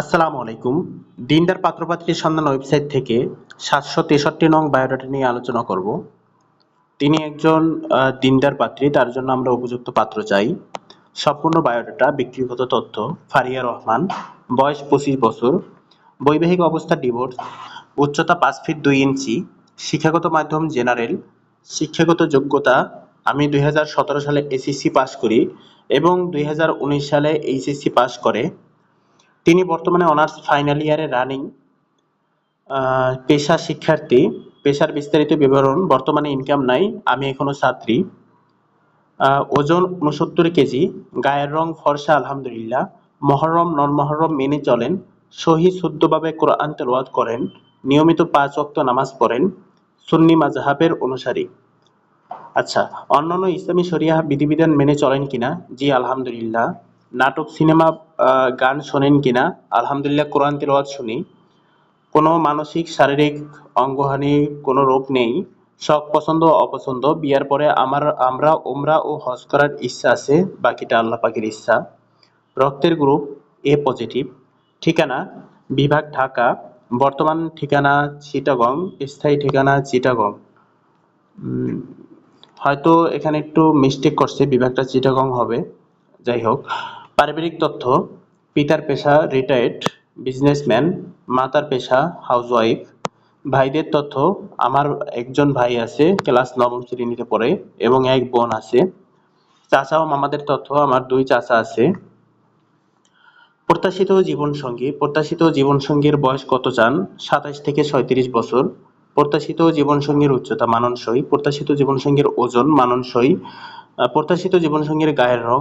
আসসালামু আলাইকুম। দিনদার পাত্রপাত্রীর সন্ধান ওয়েবসাইট থেকে সাতশো তেষট্টি নং বায়োডাটা নিয়ে আলোচনা করব। তিনি একজন দিনদার পাত্রী, তার জন্য আমরা উপযুক্ত পাত্র চাই। সম্পূর্ণ বায়োডাটা ব্যক্তিগত তথ্য, ফারিয়া রহমান, বয়স পঁচিশ বছর, বৈবাহিক অবস্থা ডিভোর্স উচ্চতা পাঁচ ফিট দুই ইঞ্চি, শিক্ষাগত মাধ্যম জেনারেল শিক্ষাগত যোগ্যতা আমি দুই হাজার সতেরো সালে এসএসসি পাশ করি এবং দুই হাজার উনিশ সালে এইচএসসি পাশ করে। তিনি বর্তমানে অনার্স ফাইনাল ইয়ারে রানিং পেশা শিক্ষার্থী। পেশার বিস্তারিত বিবরণ, বর্তমানে ইনকাম নাই, আমি এখনও ছাত্রী। ওজন উনসত্তর কেজি, গায়ের রং ফর্সা, আলহামদুলিল্লাহ। মহরম নন মহরম মেনে চলেন, সহি শুদ্ধভাবে কোরআন তেলাওয়াত করেন, নিয়মিত পাঁচ ওয়াক্ত নামাজ পড়েন, সুন্নি মাজহাবের অনুসারী। আচ্ছা অন্যান্য ইসলামী শরিয়া বিধিবিধান মেনে চলেন কিনা? জি, আলহামদুলিল্লাহ। নাটক, সিনেমা গান শোনেন কিনা? আলহামদুলিল্লাহ কোরআন তেলাওয়াত শুনি। কোনো মানসিক, শারীরিক অঙ্গহানি, কোনো রোগ নেই। শখ পছন্দ, অপছন্দ। বিয়ার পরে আমার, আমরা উমরা ও হজ করার ইচ্ছা আছে, বাকিটা আল্লাহ পাকের ইচ্ছা। রক্তের গ্রুপ এ পজিটিভ। ঠিকানা, বিভাগ ঢাকা। বর্তমান ঠিকানা, চিটাগং। স্থায়ী ঠিকানা, চিটাগং। হয়তো এখানে একটু মিস্টেক করছে, বিভাগটা চিটাগং হবে। যাই হোক। পারিবারিক তথ্য, পিতার পেশা রিটায়ার্ড বিজনেসম্যান মাতার পেশা হাউসওয়াইফ ভাইদের তথ্য, আমার একজন ভাই আছে ক্লাস নবম শ্রেণীতে পড়ে এবং এক বোন আছে। চাচা ও মামাদের তথ্য, আমার দুই চাচা আছে। প্রত্যাশিত জীবনসঙ্গী, প্রত্যাশিত জীবনসঙ্গীর বয়স কত চান? সাতাইশ থেকে ছয়ত্রিশ বছর। প্রত্যাশিত জীবনসঙ্গীর উচ্চতা মানানসই, প্রত্যাশিত জীবনসঙ্গীর ওজন মানানসই প্রত্যাশিত জীবনসঙ্গীর গায়ের রং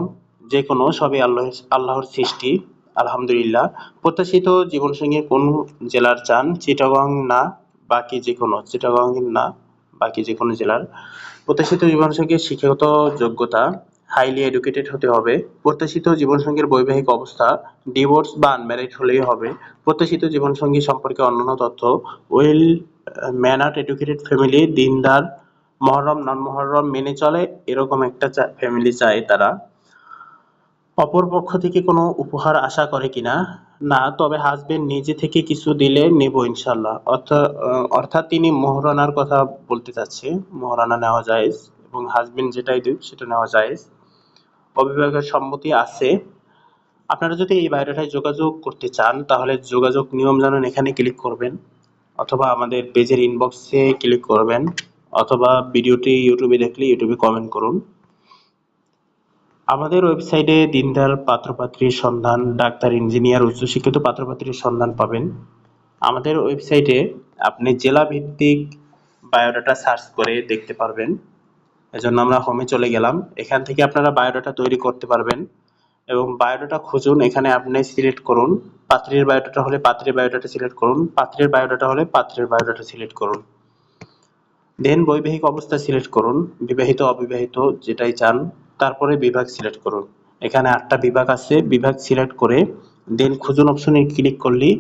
যে কোনো সবই আল্লাহ আল্লাহর সৃষ্টি, আলহামদুলিল্লাহ। প্রত্যাশিত জীবনসঙ্গী কোন জেলার চান? চিটাগং না, বাকি যে কোনো চিটাগং না, বাকি যে কোনো জেলার। প্রত্যাশিত জীবনসঙ্গীর শিক্ষাগত যোগ্যতা হাইলি এডুকেটেড হতে হবে। প্রত্যাশিত জীবনসঙ্গীর বৈবাহিক অবস্থা ডিভোর্স বা আনম্যারিড হলেই হবে। প্রত্যাশিত জীবনসঙ্গী সম্পর্কে অন্যান্য তথ্য ওয়েল ম্যানার্ড এডুকেটেড ফ্যামিলি দিনদার, মহরম নন মহরম মেনে চলে, এরকম একটা ফ্যামিলি চায় তারা। অপর পক্ষ থেকে কোনো উপহার আশা করে কিনা? না, তবে হাজবেন্ড নিজে থেকে কিছু দিলে নেব ইনশাল্লাহ অর্থাৎ অর্থাৎ তিনি মোহরানার কথা বলতে চাচ্ছে। মোহরানা নেওয়া যায় এবং হাজবেন্ড যেটাই দিক সেটা নেওয়া যায় অভিভাবকের সম্মতি আছে। আপনারা যদি এই বায়োডাটায় যোগাযোগ করতে চান, তাহলে যোগাযোগ নিয়ম জানুন, এখানে ক্লিক করবেন। অথবা আমাদের পেজের ইনবক্সে ক্লিক করবেন। অথবা ভিডিওটি ইউটিউবে দেখলে ইউটিউবে কমেন্ট করুন। আমাদের ওয়েবসাইটে দিনদার পাত্রপাত্রীর সন্ধান, ডাক্তার ইঞ্জিনিয়ার উচ্চশিক্ষিত পাত্রপাত্রীর সন্ধান পাবেন। আমাদের ওয়েবসাইটে আপনি জেলা ভিত্তিক বায়োডাটা সার্চ করে দেখতে পারবেন। এজন্য আমরা হোমে চলে গেলাম। এখান থেকে আপনারা বায়োডাটা তৈরি করতে পারবেন এবং বায়োডাটা খুঁজুন। এখানে আপনি সিলেক্ট করুন। পাত্রের বায়োডাটা হলে পাত্রের বায়োডাটা সিলেক্ট করুন। পাত্রের বায়োডাটা হলে পাত্রের বায়োডাটা সিলেক্ট করুন। দেন বৈবাহিক অবস্থা সিলেক্ট করুন। বিবাহিত, অবিবাহিত, যেটাই চান। তারপরে বিভাগ সিলেক্ট করুন। এখানে আটটা বিভাগ আছে, বিভাগ সিলেক্ট করে দেন খুঁজুন অপশনে ক্লিক করলেই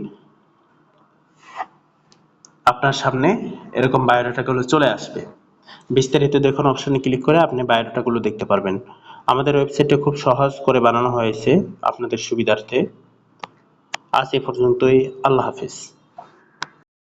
আপনার সামনে এরকম বায়োডাটাগুলো চলে আসবে। বিস্তারিত দেখুন অপশনে ক্লিক করে আপনি বায়োডাটাগুলো দেখতে পারবেন। আমাদের ওয়েবসাইটে খুব সহজ করে বানানো হয়েছে আপনাদের সুবিধার্থে। আজ এ পর্যন্তই, আল্লাহ হাফিজ।